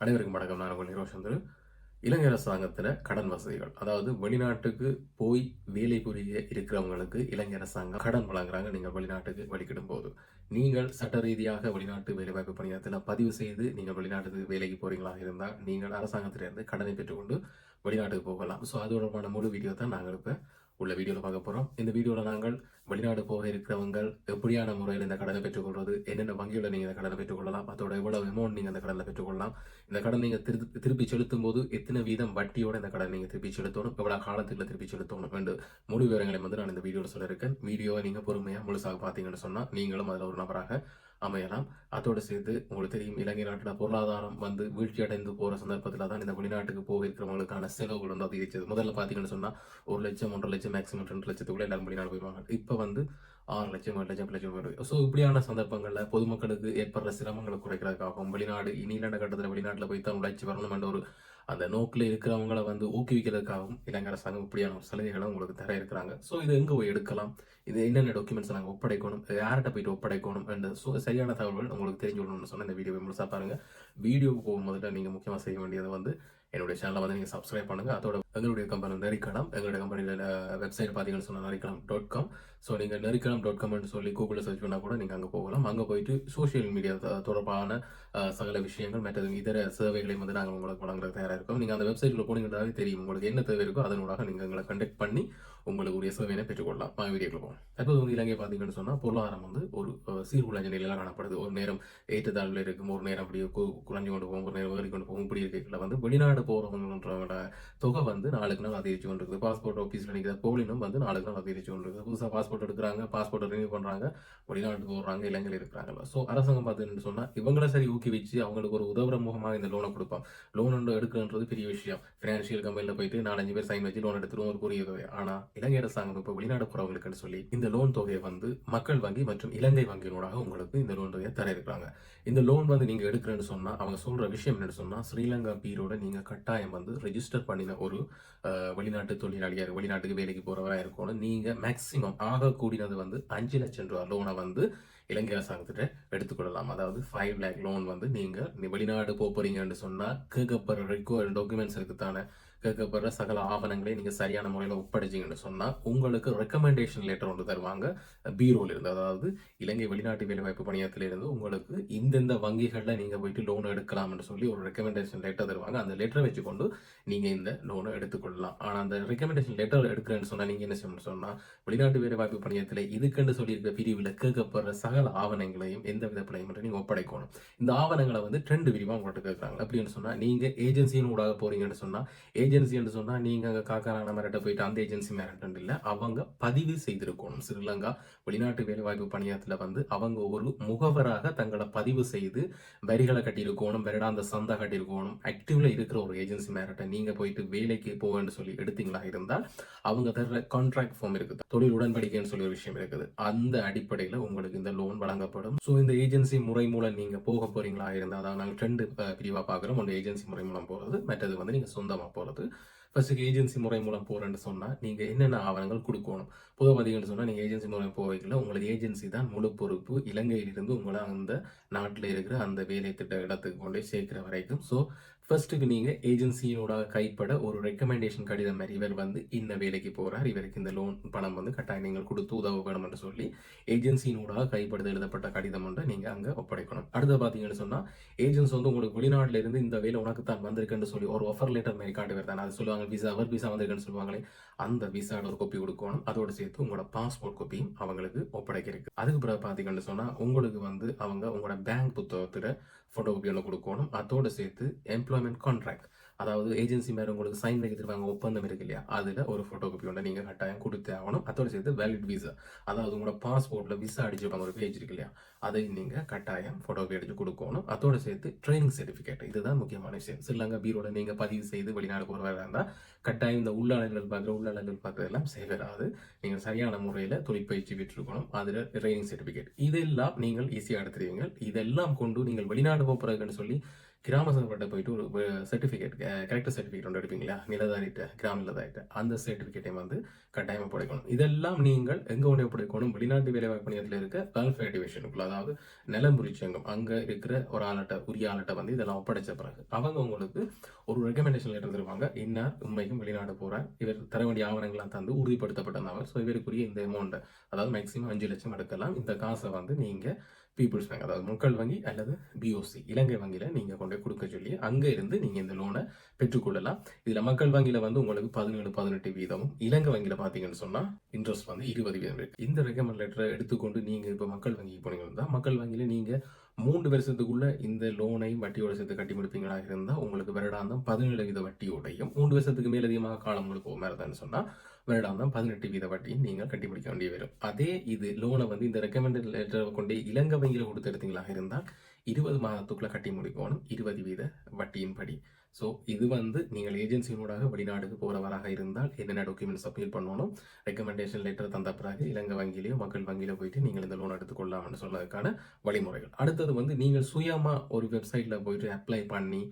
அனைவருக்கும் வணக்கம். நான் உங்கள் நிரோஷந்தர் இலங்கை அரசாங்கத்தில் கடன் வசதிகள். அதாவது வெளிநாட்டுக்கு போய் வேலை புரிய இருக்கிறவங்களுக்கு இலங்கை அரசாங்கம் கடன் வழங்குறாங்க. நீங்கள் வெளிநாட்டுக்கு வழிகிடும் போது நீங்கள் சட்ட ரீதியாக வெளிநாட்டு வேலைவாய்ப்பு பணியத்தில் பதிவு செய்து நீங்கள் வெளிநாட்டுக்கு வேலைக்கு போகிறீங்களாக இருந்தால் நீங்கள் அரசாங்கத்திலிருந்து கடனை பெற்றுக்கொண்டு வெளிநாட்டுக்கு போகலாம். ஸோ அது தொடர்பான முழு வீடியோ தான் நாங்கள் இப்போ உள்ள வீடியோவில் பார்க்க போகிறோம் இந்த வீடியோவில் நாங்கள் வெளிநாடு போக இருக்கிறவங்க எப்படியான முறையில் இந்த கடனை பெற்றுக்கொள்வது என்னென்ன வங்கியில் நீங்கள் இந்த கடனை பெற்றுக்கொள்ளலாம் அதோட எவ்வளவு அமௌண்ட் நீங்கள் இந்த கடனில் பெற்றுக்கொள்ளலாம் இந்த கடன் நீங்கள் திருப்பி திருப்பி செலுத்தும் போது எத்தனை வீதம் வட்டியோட இந்த கடன் நீங்கள் திருப்பி செலுத்தணும் எவ்வளோ காலத்துக்குள்ள திருப்பி செலுத்தணும் என்று முழு விவரங்களை வந்து நான் இந்த வீடியோவில் சொல்லியிருக்கேன். வீடியோவை நீங்கள் பொறுமையாக முழுசாக பார்த்தீங்கன்னு சொன்னால் நீங்களும் அதில் ஒரு நபராக அமையலாம். அதோடு சேர்த்து உங்களுக்கு தெரியும் இலங்கை நாட்டில் பொருளாதாரம் வந்து வீழ்ச்சி அடைந்து போகிற சந்தர்ப்பத்தில் தான் இந்த வெளிநாட்டுக்கு போக இருக்கிறவங்களுக்கான செலவுகள் வந்து அதிகரிச்சது. முதல்ல பார்த்தீங்கன்னு சொன்னால் ஒரு லட்சம் ஒன்றரை லட்சம் மேக்ஸிமம் ரெண்டு லட்சத்துக்குள்ளே எல்லாரும் வெளிநாடு போயிருவாங்க. இப்போ வந்து ஆறு லட்சம் ஏழு லட்சம் லட்சம் போயிடுது ஸோ இப்படியான சந்தர்ப்பங்களில் பொதுமக்களுக்கு ஏற்படுற சிரமங்களை குறைக்கிறதுக்காகவும் வெளிநாடு இனிலாண்ட கட்டத்தில் வெளிநாட்டில் போய் தான் உழைச்சி வரணும் என்ற ஒரு அந்த நோக்கில் இருக்கிறவங்கள வந்து ஊக்குவிக்கிறதுக்காகவும் இலங்கை அரசாங்கம் இப்படியான ஒரு சலுகைகளை உங்களுக்கு தர இருக்கிறாங்க. ஸோ இது எங்கே போய் எடுக்கலாம்? இது என்னென்ன டாக்குமெண்ட்ஸ் நாங்கள் ஒப்படைக்கணும்? இது யார்கிட்ட போயிட்டு ஒப்படைக்கணும்? என்ற ஸோ சரியான தகவல்கள் உங்களுக்கு தெரிஞ்சு விடணும்னு சொன்ன இந்த வீடியோவை முழுசாக பாருங்கள் வீடியோவுக்கு போகும்போது நீங்கள் முக்கியமாக செய்ய வேண்டியது வந்து என்னுடைய சேனலை வந்து நீங்கள் சப்ஸ்கிரைப் பண்ணுங்கள் அதோட எங்களுடைய கம்பெனி நெறிக்கலாம் எங்களுடைய கம்பெனியில் வெப்சைட் பார்த்தீங்கன்னு சொன்னால் நெறிக்கலாம் டாட் காம் ஸோ நீங்கள் நெறிக்கலாம் டாட் காம்னு சொல்லி கூகுளில் சர்ச் பண்ணால் கூட நீங்கள் அங்கே போகலாம். அங்கே போயிட்டு சோஷியல் மீடியா தொடர்பான சகல விஷயங்கள் மற்றது இதர சேவைகளையும் வந்து நாங்கள் உங்களுக்கு வழங்குறது தயாராக இருக்கோம். நீங்கள் அந்த வெப்சைட்டில் போனீங்கன்னாவே தெரியும். உங்களுக்கு என்ன தேவை இருக்கோ அதனூடாக நீங்கள் எங்களை கண்டக்ட் பண்ணி உங்களுக்கு உரிய சேவையினை பெற்றுக்கொள்ளலாம். வாங்க வீடியோக்குள்ள போகும் தற்போது வந்து இலங்கை பார்த்தீங்கன்னு சொன்னால் பொருளாதாரம் வந்து ஒரு அஹ், சீர்குலைஞ்ச நிலையில் காணப்படுது. ஒரு நேரம் ஏற்றத்தாழ்வில் இருக்கும். ஒரு நேரம் அப்படியே கு- குறைஞ்சு கொண்டு போகும் ஒரு நேரம் ஏறி கொண்டு போகும் இப்படி இருக்கையில் வந்து வெளிநாடு போகிறவங்களோட தொகை வந்து நாளுக்கு நாள் அதிகரிச்சு கொண்டு இருக்குது பாஸ்போர்ட் ஆஃபீஸில் நிற்கிற போலினும் வந்து நாளுக்கு நாள் அதிகரிச்சு கொண்டு புதுசாக பாஸ்போர்ட் எடுக்கிறாங்க பாஸ்போர்ட் ரினியூ பண்ணுறாங்க வெளிநாட்டுக்கு போடுறாங்க இலங்கையில் இருக்கிறாங்கல்ல. ஸோ அரசாங்கம் பார்த்துன்னு சொன்னால் இவங்கள சரி ஊக்குவிச்சு அவங்களுக்கு ஒரு உதவுற முகமாக இந்த லோனை கொடுப்பான். லோன் ஒன்று எடுக்கிறன்றது பெரிய விஷயம். ஃபினான்ஷியல் கம்பெனியில் போயிட்டு நாலஞ்சு பேர் சைன் வச்சு லோன் எடுத்துருவோம் ஒரு புரிய தொகை. ஆனால் இலங்கை அரசாங்கம் இப்போ வெளிநாடு போகிறவங்களுக்குன்னு சொல்லி இந்த லோன் தொகையை வந்து மக்கள் வங்கி மற்றும் இலங்கை வங்கியினூடாக உங்களுக்கு இந்த லோன் தொகையை தர இருக்கிறாங்க. இந்த லோன் வந்து நீங்கள் எடுக்கிறேன்னு சொன்னால் அவங்க சொல்கிற விஷயம் என்னென்னு சொன்னால் ஸ்ரீலங்கா பீரோட நீங்கள் கட்டாயம் வந்து ரெஜிஸ்டர் பண்ணின ஒரு வெளிநாட்டு தொழிலாளியாக வெளிநாட்டுக்கு வேலைக்கு போகிறவராக இருக்கணும். நீங்கள் மேக்ஸிமம் ஆகக்கூடியது வந்து அஞ்சு லட்சம் ரூபா லோனை வந்து இலங்கை அரசாங்கத்திட்ட எடுத்துக்கொள்ளலாம் அதாவது ஃபைவ் லேக் லோன் வந்து நீங்கள் வெளிநாடு போகிறீங்கன்னு சொன்னால் கேட்கப்படுற ரெக்கோ டாக்குமெண்ட்ஸ் இருக்குத்தானே கேட்கப்படுற சகல ஆவணங்களை நீங்கள் சரியான முறையில் ஒப்படைச்சிங்கன்னு சொன்னால் உங்களுக்கு ரெக்கமெண்டேஷன் லெட்டர் ஒன்று தருவாங்க. பீரோலிருந்து அதாவது இலங்கை வெளிநாட்டு வேலைவாய்ப்பு பணியத்திலிருந்து உங்களுக்கு இந்தந்த வங்கிகளில் நீங்கள் போயிட்டு லோன் எடுக்கலாம்னு சொல்லி ஒரு ரெக்கமெண்டேஷன் லெட்டர் தருவாங்க. அந்த லெட்டரை வச்சுக்கொண்டு நீங்கள் இந்த லோனை எடுத்துக்கொள்ளலாம். ஆனால் அந்த ரெக்கமெண்டேஷன் லெட்டர் எடுக்கிறேன்னு சொன்னால் நீங்கள் என்ன செய்யணும்னு சொன்னால் வெளிநாட்டு வேலைவாய்ப்பு பணியத்தில் இதுக்குன்னு சொல்லியிருக்க பிரிவில் கேட்கப்படுற சகல ஆவணங்களையும் எந்த வித பிழையும் நீங்கள் ஒப்படைக்கணும். இந்த ஆவணங்களை வந்து ட்ரெண்டு விரிவாக உங்கள்கிட்ட கேட்குறாங்க அப்படின்னு சொன்னால் நீங்கள் ஏஜென்சியின் ஊடாக போகிறீங்கன்னு சொன்னால் ஏஜென்சி என்று சொன்னால் நீங்கள் அங்கே காக்காரான மிரட்ட போயிட்டு அந்த ஏஜென்சி மிரட்டன் இல்லை. அவங்க பதிவு செய்திருக்கணும். ஸ்ரீலங்கா வெளிநாட்டு வேலைவாய்ப்பு பணியத்தில் வந்து அவங்க ஒரு முகவராக தங்களை பதிவு செய்து வரிகளை கட்டியிருக்கணும் வருடாந்த சந்தா கட்டியிருக்கணும். ஆக்டிவ்ல இருக்கிற ஒரு ஏஜென்சி மேரட்டை நீங்கள் போயிட்டு வேலைக்கு போவேன்னு சொல்லி எடுத்தீங்களா இருந்தால் அவங்க தர கான்ட்ராக்ட் ஃபார்ம் இருக்குது. தொழில் உடன்படிக்கைன்னு சொல்லி ஒரு விஷயம் இருக்குது. அந்த அடிப்படையில் உங்களுக்கு இந்த லோன் வழங்கப்படும். ஸோ இந்த ஏஜென்சி முறை மூலம் நீங்கள் போக போகிறீங்களா இருந்தால் அதாவது நாங்கள் ரெண்டு பிரிவாக பார்க்குறோம். ஒன்று ஏஜென்சி முறை மூலம் போகிறது மற்றது வந்து நீங்கள் சொந்தமாக போகிறது ஃபர்ஸ்ட்டுக்கு ஏஜென்சி முறை மூலம் போகிறேன்னு சொன்னால் நீங்கள் என்னென்ன ஆவணங்கள் கொடுக்கணும்? பொதுவாக பார்த்தீங்கன்னு சொன்னால் நீங்கள் ஏஜென்சி மூலம் போவீங்களா உங்களுக்கு ஏஜென்சி தான் முழு பொறுப்பு. இலங்கையிலிருந்து உங்களை அந்த நாட்டில் இருக்கிற அந்த வேலை திட்ட இடத்துக்கு கொண்டு சேர்க்கிற வரைக்கும். ஸோ ஃபர்ஸ்ட்டுக்கு நீங்கள் ஏஜென்சியோட கைப்பட ஒரு ரெக்கமெண்டேஷன் கடிதம் மாதிரி இவர் வந்து இந்த வேலைக்கு போகிறார் இவருக்கு இந்த லோன் பணம் வந்து கட்டாயம் நீங்கள் கொடுத்து உதவ வேணும் என்று சொல்லி ஏஜென்சியினூடாக கைப்படுத்த எழுதப்பட்ட கடிதம் ஒன்று நீங்கள் அங்கே ஒப்படைக்கணும். அடுத்து பார்த்தீங்கன்னு சொன்னால் ஏஜென்ஸ் வந்து உங்களுக்கு வெளிநாட்டில் இருந்து இந்த வேலை உனக்கு தான் வந்திருக்குன்னு சொல்லி ஒரு ஆஃபர் லெட்டர் மாதிரி காட்டு வருதானே அது சொல்லுவாங்க விசா அவர் விசா வந்திருக்குன்னு சொல்லுவாங்களே. அந்த விசாவோட ஒரு காப்பி கொடுக்கணும். அதோட சேர்த்து உங்களோட பாஸ்போர்ட் காப்பியும் அவங்களுக்கு ஒப்படைக்க இருக்கு அதுக்கு பிறகு பார்த்தீங்கன்னு சொன்னால் உங்களுக்கு வந்து அவங்க உங்களோட பேங்க் புத்தகத்தில் ஃபோட்டோ காப்பி ஒன்று கொடுக்கணும். அதோடு சேர்த்து எம்ப்ளாய்மெண்ட் கான்ட்ராக்ட் அதாவது ஏஜென்சி மேலே உங்களுக்கு சைன் வைக்க தருவாங்க ஒப்பந்தம் இருக்கு இல்லையா? அதில் ஒரு ஃபோட்டோ காப்பி ஒன்று நீங்கள் கட்டாயம் கொடுத்தே ஆகணும். அதோட சேர்த்து வேலிட் விசா அதாவது உங்களோட பாஸ்போர்ட்டில் விசா அடிச்சிருப்பாங்க ஒரு பேஜ் இருக்கு இல்லையா? அதையும் நீங்கள் கட்டாயம் ஃபோட்டோ காப்பி அடிச்சு கொடுக்கணும். அதோட சேர்த்து ட்ரைனிங் சர்டிஃபிகேட் இதுதான் முக்கியமான விஷயம். ஸ்ரீலங்கா பீரோட நீங்கள் பதிவு செய்து வெளிநாடு போகிறவராக இருந்தால் கட்டாயம் இந்த உள்ளாளர்கள் பார்க்குற உள்ளாளர்கள் பார்க்குறதெல்லாம் சேவராது நீங்கள் சரியான முறையில் தொழிற்பயிற்சி பெற்றிருக்கணும். அதில் ட்ரைனிங் சர்டிஃபிகேட் இதெல்லாம் நீங்கள் ஈஸியாக எடுத்துருவீங்க. இதெல்லாம் கொண்டு நீங்கள் வெளிநாடு போகிறதுக்குன்னு சொல்லி கிராம சபைகிட்ட போயிட்டு ஒரு சர்டிஃபிகேட் கரெக்டர் சர்டிஃபிகேட் ஒன்று எடுப்பீங்களா? நிலதாரிட்ட கிராம நிலதாரிட்ட அந்த சர்டிஃபிகேட்டையும் வந்து கட்டாயமாக படைக்கணும். இதெல்லாம் நீங்கள் எங்கே ஒன்றே படைக்கணும்? வெளிநாட்டு வேலைவாய்ப்பு நிலையத்தில் இருக்க வெல்ஃபேர் டிவிஷனுக்குள்ள அதாவது நிலம்புரிச்சங்கம் அங்கே இருக்கிற ஒரு ஆளட்ட உரிய ஆளட்ட வந்து இதெல்லாம் ஒப்படைச்ச பிறகு அவங்க உங்களுக்கு ஒரு ரெக்கமெண்டேஷன் லெட்டர் தருவாங்க. இன்னார் உண்மைக்கும் வெளிநாடு போகிறார் இவர் தர வேண்டிய ஆவணங்கள்லாம் தந்து உறுதிப்படுத்தப்பட்ட ஸோ இவருக்குரிய இந்த அமௌண்ட்டை அதாவது மேக்ஸிமம் அஞ்சு லட்சம் எடுக்கலாம். இந்த காசை வந்து நீங்கள் பீப்புள்ஸ் பேங்க் அதாவது மக்கள் வங்கி அல்லது பிஓசி இலங்கை வங்கியில் நீங்கள் கொண்டு போய் கொடுக்க சொல்லி அங்கே இருந்து நீங்கள் இந்த லோனை பெற்றுக்கொள்ளலாம். இதில் மக்கள் வங்கியில் வந்து உங்களுக்கு பதினேழு பதினெட்டு வீதமும் இலங்கை வங்கியில் பார்த்தீங்கன்னு சொன்னால் இன்ட்ரெஸ்ட் வந்து இருபது வீதம் இருக்குது இந்த ரெக்கமெண்ட் லெட்டரை எடுத்துக்கொண்டு நீங்கள் இப்போ மக்கள் வங்கிக்கு போனீங்கன்னா மக்கள் வங்கியில் நீங்கள் மூன்று வருஷத்துக்குள்ள இந்த லோனையும் வட்டியோட சேர்த்து கட்டி முடிப்பீங்களா இருந்தால் உங்களுக்கு வருடாந்தம் பதினேழு வீத வட்டியோடையும் மூன்று வருஷத்துக்கு மேலதிகமாக காலம் உங்களுக்கு போக மாதிரி சொன்னால் வருடாந்தம் பதினெட்டு வீத வட்டியும் நீங்கள் கட்டி முடிக்க வேண்டிய வரும். அதே இது லோனை வந்து இந்த ரெக்கமெண்டட் லெட்டரை கொண்டு இலங்கை வங்கியில் கொடுத்து எடுத்தீங்களா இருந்தால் இருபது மாதத்துக்குள்ளே கட்டி முடிக்கணும் இருபது வீத வட்டியின் படி ஸோ இது வந்து நீங்கள் ஏஜென்சியினூடாக வெளிநாடுக்கு போகிறவராக இருந்தால் என்னென்ன டாக்குமெண்ட்ஸ் அப்பீல் பண்ணணும்? ரெக்கமெண்டேஷன் லெட்டர் தந்த பிறகு இலங்கை வங்கியிலேயோ மக்கள் வங்கியிலோ போயிட்டு நீங்கள் இந்த லோன் எடுத்துக்கொள்ளலாம்னு சொன்னதுக்கான வழிமுறைகள். அடுத்தது வந்து நீங்கள் சுயமாக ஒரு வெப்சைட்டில் போயிட்டு அப்ளை பண்ணி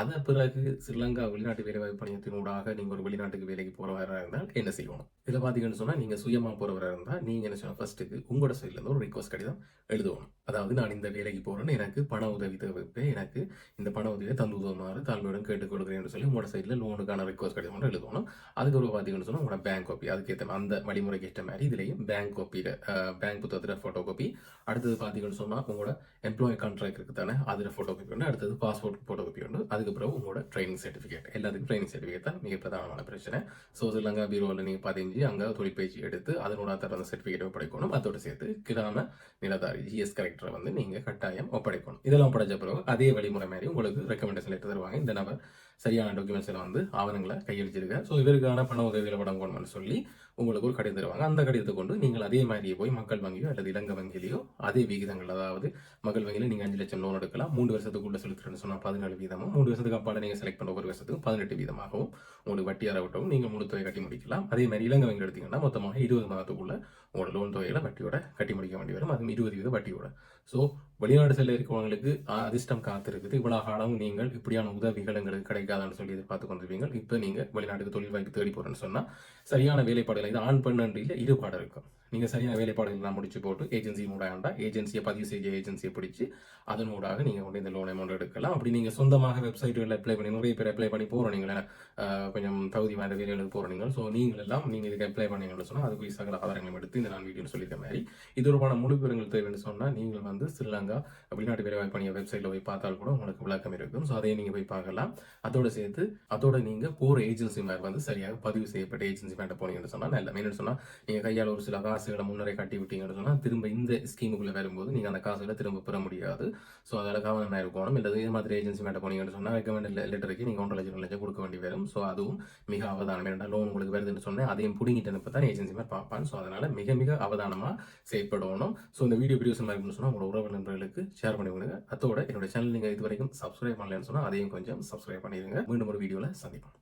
அதை பிறகு ஸ்ரீலங்கா வெளிநாட்டு வேலைவாய்ப்பு பணியத்தினூடாக நீங்கள் ஒரு வெளிநாட்டுக்கு வேலைக்கு போகிறவராக இருந்தால் என்ன செய்யணும்? இதில் பார்த்தீங்கன்னு சொன்னால் நீங்கள் சுயமாக போகிறவராக இருந்தால் நீங்கள் என்ன செய்யணும்? ஃபர்ஸ்ட்டுக்கு உங்களோட சைட்லேருந்து ஒரு ரிக்வஸ்ட் கடிதம் எழுதணும். அதாவது நான் இந்த வேலைக்கு போகிறேன்னு எனக்கு பண உதவி தேவைப்பே எனக்கு இந்த பண உதவியை தந்து உதவுமாறு தாழ்மையுடன் கேட்டுக்கொள்கிறேன்னு சொல்லி உங்களோட சைடில் லோனுக்கான ரிக்வஸ்ட் கடிதம் மட்டும் எழுதணும். அதுக்கப்புறம் பார்த்தீங்கன்னு சொன்னால் உங்களோட பேங்க் காப்பி அதுக்கேற்ற அந்த வழிமுறைக்கு ஏற்ற மாதிரி இதுலேயும் பேங்க் காப்பியில் பேங்க் புத்தகத்தில் ஃபோட்டோ காப்பி அடுத்தது பார்த்தீங்கன்னு சொன்னால் உங்களோட எம்ப்ளாயி கான்ட்ராக்ட் இருக்குது தானே அதில் ஃபோட்டோ காப்பி ஒன்று அடுத்தது பாஸ்போர்ட் ஃபோட்டோ காப்பி ஒன்று அதுக்கப்புறம் உங்களோட ட்ரைனிங் சர்டிஃபிகேட் எல்லாத்துக்கும் ட்ரைனிங் சர்டிஃபிகேட் தான் மிக பிரதானமான பிரச்சனை. ஸோ ஸ்ரீலங்கா பீரோவில் நீங்கள் பதிஞ்சு அங்கே தொழிற்பயிற்சி எடுத்து அதனோட தர அந்த சர்டிஃபிகேட் ஒப்படைக்கணும். அதோட சேர்த்து கிராம நிலதாரி ஜிஎஸ் கலெக்டரை வந்து நீங்கள் கட்டாயம் ஒப்படைக்கணும். இதெல்லாம் ஒப்படைச்ச பிறகு அதே வழிமுறை மாதிரி உங்களுக்கு ரெக்கமெண்டேஷன் லெட்டர் தருவாங்க. இந்த நபர் சரியான டாக்குமெண்ட்ஸில் வந்து ஆவணங்களை கையளிச்சிருக்கேன் ஸோ இதற்கான பண உதவிகளை வழங்கணும்னு சொல்லி உங்களுக்கு ஒரு கடிதம் தருவாங்க அந்த கடிதத்தை கொண்டு நீங்கள் அதே மாதிரியே போய் மக்கள் வங்கியோ அல்லது இலங்கை வங்கியிலையோ அதே விகிதங்கள் அதாவது மக்கள் வங்கியில் நீங்கள் அஞ்சு லட்சம் லோன் எடுக்கலாம். மூன்று வருஷத்துக்குள்ள செலுத்துறேன்னு சொன்னால் பதினேழு வீதமும் மூன்று வருஷத்துக்கு அப்பால் நீங்கள் செலக்ட் பண்ண ஒரு வருஷத்துக்கு பதினெட்டு வீதமாகவும் உங்களுக்கு வட்டி அறவிட்டவும் நீங்கள் முழு தொகை கட்டி முடிக்கலாம். அதே மாதிரி இலங்கை வங்கி எடுத்தீங்கன்னா மொத்தமாக இருபது மாதத்துக்குள்ள உங்களோட லோன் தொகையில வட்டியோட கட்டி முடிக்க வேண்டி வரும். அதுவும் இருபது வீத வட்டியோட. ஸோ வெளிநாடு செல்ல இருக்கிறவங்களுக்கு அதிர்ஷ்டம் காத்திருக்குது. இவ்வளோ காலம் நீங்கள் இப்படியான உதவிகள் எங்களுக்கு கிடைக்காதான்னு சொல்லி எதிர்பார்த்து கொண்டிருப்பீங்க இப்போ நீங்கள் வெளிநாட்டுக்கு தொழில் வாய்ப்பு தேடி போகிறேன்னு சொன்னால் சரியான வேலைப்பாடு வேலை இது ஆண் பெண் இல்லை இருபாடு இருக்கும் நீங்கள் சரியான வேலைப்பாடுகள்லாம் முடிச்சு போட்டு ஏஜென்சி மூடாண்டா ஏஜென்சியை பதிவு செய்ய ஏஜென்சியை பிடிச்சி அதன் மூடாக நீங்கள் கொண்டு இந்த லோன் அமௌண்ட் எடுக்கலாம். அப்படி நீங்கள் சொந்தமாக வெப்சைட்டுகளில் அப்ளை பண்ணி நிறைய பேர் அப்ளை பண்ணி போகிறோம் நீங்கள். கொஞ்சம் தகுதி வாய்ந்த வேலைகளுக்கு போகிறோம் நீங்கள். ஸோ நீங்கள் எல்லாம் நீங்கள் இதுக்கு அப்ளை பண்ணீங்கன்னு சொன்னால் அதுக்கு சகல ஆதாரங்களும் எடுத்து இந்த நான் வீடியோ சொல்லியிருக்க மாதிரி இது தொடர்பான முழு விவரங்கள் தேவைன்னு சொன்னால் நீங்கள் வந்து ஸ்ரீலங்கா வெளிநாட்டு வேலைவாய்ப்பு பணியை வெப்சைட்டில் போய் பார்த்தால் கூட உங்களுக்கு விளக்கம் இருக்கும். ஸோ அதையும் நீங்கள் போய் பார்க்கலாம். அதோடு சேர்த்து அதோட நீங்கள் போகிற ஏஜென்சி மேலே வந்து சரியாக பதிவு செய்யப்பட்ட ஏஜென்சி மேலே போனீங்கன்னு சொன்னால் நல்ல மெயின் சொன்னால் நீங்கள் கையால் ஒரு சில காசுகளை முன்னரே கட்டி விட்டீங்கன்னு சொன்னால் திரும்ப இந்த ஸ்கீமுக்குள்ளே வரும்போது நீங்கள் அந்த காசுகளை திரும்ப பெற முடியாது. ஸோ அதில் கவனமாக இருக்கணும். இல்லை இது மாதிரி ஏஜென்சி மேலே போனீங்கன்னு சொன்னால் ரெக்கமெண்ட் லெட்டருக்கு நீங்கள் ஒன்றரை லட்சம் லட்சம் கொடுக்க வேண்டி வரும். ஸோ அதுவும் மிக அவதானம். ஏன்னா லோன் உங்களுக்கு வருதுன்னு சொன்னேன். அதையும் பிடிங்கிட்டு அனுப்ப தான் ஏஜென்சி மாதிரி பார்ப்பான். ஸோ அதனால் மிக மிக அவதானமாக செயல்படணும் ஸோ இந்த வீடியோ வீடியோஸ் மாதிரி இருக்குன்னு சொன்னால் உங்களோட உறவு நண்பர்களுக்கு ஷேர் பண்ணி விடுங்க. அதோட என்னோட சேனல் நீங்கள் இது வரைக்கும் சப்ஸ்கிரைப் பண்ணலன்னு சொன்னால் அதையும் கொஞ்சம் சப்ஸ்கிரைப் பண்ணிடுங்க மீண்டும் ஒரு வீடியோவில் சந்திப்போம்.